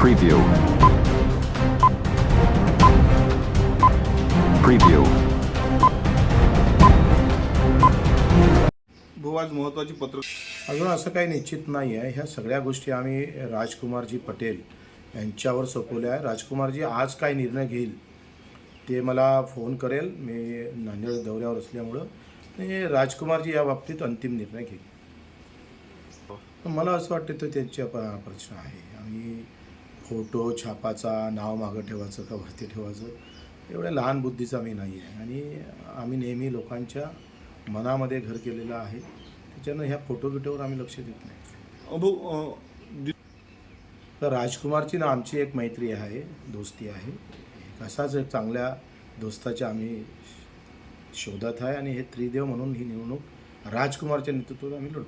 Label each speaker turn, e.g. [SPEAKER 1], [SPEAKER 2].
[SPEAKER 1] Preview. Preview.
[SPEAKER 2] भाऊ आज महत्वाची पत्र
[SPEAKER 3] अजून असं काही निश्चित नाही आहे. ह्या सगळ्या गोष्टी आम्ही राजकुमारजी पटेल यांच्यावर सोपवल्या आहे. राजकुमारजी आज काय निर्णय घेईल ते मला फोन करेल. मी नांदेड दौऱ्यावर असल्यामुळं आणि राजकुमारजी या बाबतीत अंतिम निर्णय घेईल. मला असं वाटतं तो त्यांच्या प्रश्न आहे. फोटो छापाचा नाव मागं ठेवायचं का वरती ठेवायचं एवढ्या लहान बुद्धीचा मी नाही आहे. आणि आम्ही नेहमी लोकांच्या मनामध्ये घर केलेलं आहे. त्याच्यानं ह्या फोटो बिटोवर आम्ही लक्ष देत नाही.
[SPEAKER 2] अ, भाऊ अ, दि-
[SPEAKER 3] तर राजकुमारची ना आमची एक मैत्री आहे दोस्ती आहे. असाच एक चांगल्या दोस्ताच्या आम्ही शोधात आहे. आणि हे त्रिदेव म्हणून ही निवडणूक राजकुमारच्या नेतृत्वात आम्ही लढू